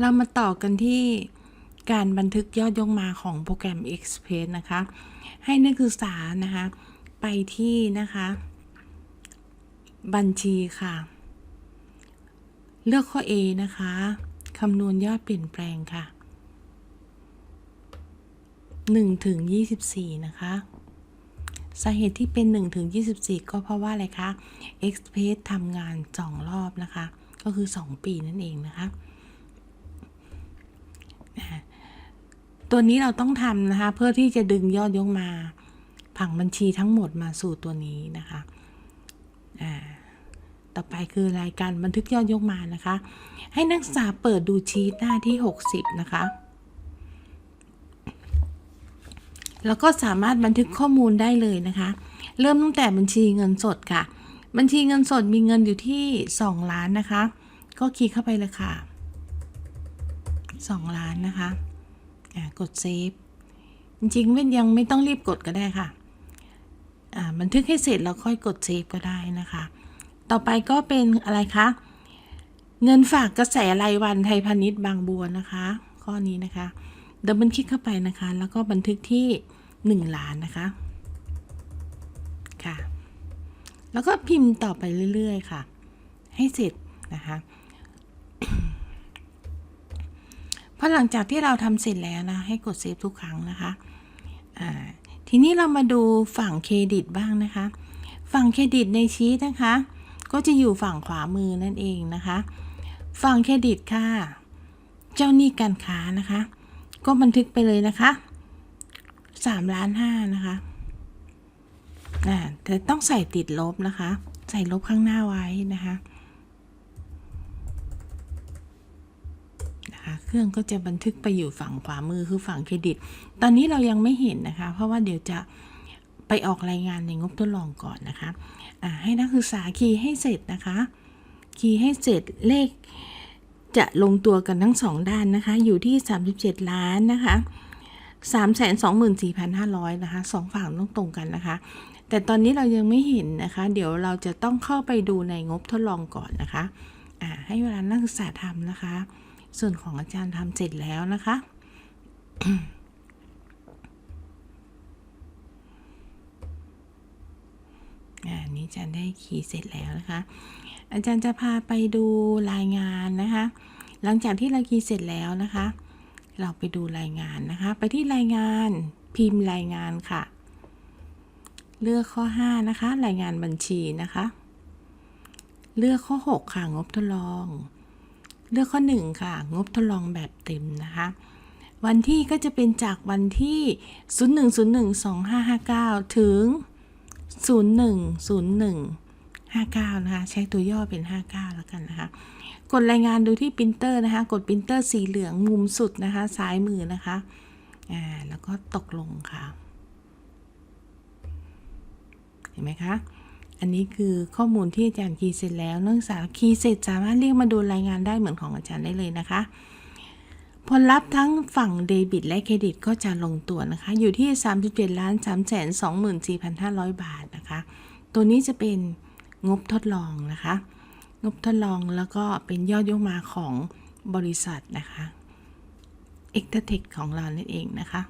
เรามาต่อกันที่การบันทึกยอดยกมาของโปรแกรม Express นะคะ ให้นักศึกษานะคะ ไปที่นะคะ บัญชีค่ะ เลือกข้อ A นะคะคำนวณยอดเปลี่ยนแปลงค่ะ1ถึง24 นะคะ สาเหตุที่เป็น1ถึง24 ก็เพราะว่าอะไรคะ Express ทำงาน 2 รอบนะคะ ก็คือ 2 ปีนั่นเองนะคะ ตัวนี้เราต้องทำนะคะ เพื่อที่จะดึงยอดยกมา ผังบัญชีทั้งหมดมาสู่ตัวนี้นะคะอ่าต่อไปคือรายการบันทึกยอดยกมานะคะ ให้นักศึกษาเปิดดูชีตหน้าที่ 60 นะคะ แล้วก็สามารถบันทึกข้อมูลได้เลยนะคะ เริ่มตั้งแต่บัญชีเงินสดค่ะ บัญชีเงินสดมีเงินอยู่ที่ 2 ล้านนะคะ ก็คลิกเข้าไปเลยค่ะ 2 ล้านนะคะ กดเซฟจริงๆไม่ยังไม่ต้องรีบกดก็ได้ค่ะบันทึกให้เสร็จแล้วค่อยกดเซฟก็ได้นะคะ ต่อไปก็เป็นอะไรคะ เงินฝากกระแสรายวันไทยพาณิชย์บางบัวนะคะ ข้อนี้นะคะดับเบิลคลิกเข้าไปนะคะ แล้วก็บันทึกที่ 1 ล้านนะคะ ค่ะ แล้วก็พิมพ์ต่อไปเรื่อย ๆ ค่ะ ให้เสร็จนะคะ พอหลังจากที่เราทำเสร็จแล้วนะ ให้กดเซฟทุกครั้งนะคะทีนี้เรามาดูฝั่งเครดิตบ้างนะคะ ฝั่งเครดิตในชีตนะคะ ก็จะอยู่ฝั่งขวามือนั่นเองนะคะ ฝั่งเครดิตค่ะ เจ้าหนี้การค้านะคะ ก็บันทึกไปเลยนะคะ3ล้านห้านะคะอ่าแต่ต้องใส่ติดลบนะคะ ใส่ลบข้างหน้าไว้นะคะนะคะ เครื่องก็จะบันทึกไปอยู่ฝั่งขวามือคือฝั่งเครดิต ตอนนี้เรายังไม่เห็นนะคะ เพราะว่าเดี๋ยวจะไปออกรายงานในงบทดลองก่อนนะคะให้นักศึกษาคีย์ให้เสร็จนะคะ คีย์ให้เสร็จเลขจะลงตัวกันทั้งสองด้านนะคะ อยู่ที่ 37 ล้านนะคะ 324,500 นะคะสองฝั่งต้องตรงกันนะคะ แต่ตอนนี้เรายังไม่เห็นนะคะ เดี๋ยวเราจะต้องเข้าไปดูในงบทดลองก่อนนะคะ อ่า ให้เวลานักศึกษาทำนะคะ ส่วนของอาจารย์ทำเสร็จแล้วนะคะอันนี้อาจารย์ได้คีย์เสร็จแล้วนะคะ อาจารย์จะพาไปดูรายงานนะคะ หลังจากที่เราคีย์เสร็จแล้วนะคะ เราไปดูรายงานนะคะ ไปที่รายงานพิมพ์รายงานค่ะ เลือกข้อ 5 นะคะ รายงานบัญชีนะคะ เลือกข้อ 6 ค่ะ งบทดลอง เลือกข้อ 1 ค่ะ งบทดลองแบบเต็มนะคะ วันที่ก็จะเป็นจากวันที่ 01012559 ถึง 010159 นะคะ ใช้ตัวย่อเป็น 59 แล้วกันนะคะ กดรายงานดูที่ปรินเตอร์นะคะ กดปรินเตอร์สีเหลืองมุมสุดนะคะ ซ้ายมือนะคะ อ่า แล้วก็ตกลงค่ะ เห็นไหมคะ อันนี้คือข้อมูลที่อาจารย์คีย์เสร็จแล้วนักศึกษาคีย์เสร็จสามารถเรียกมาดูรายงานได้เหมือนของอาจารย์ได้เลยนะคะ ผลลัพธ์ทั้งฝั่งเดบิตและเครดิตก็จะลงตัวนะคะ อยู่ที่ 37ล้าน3 2 4 5 0 0 บาทนะคะ ตัวนี้จะเป็นงบทดลองนะคะ งบทดลองแล้วก็เป็นยอดยกมาของบริษัทนะคะ e x t r a t e c h ของเรานั่นเองนะคะ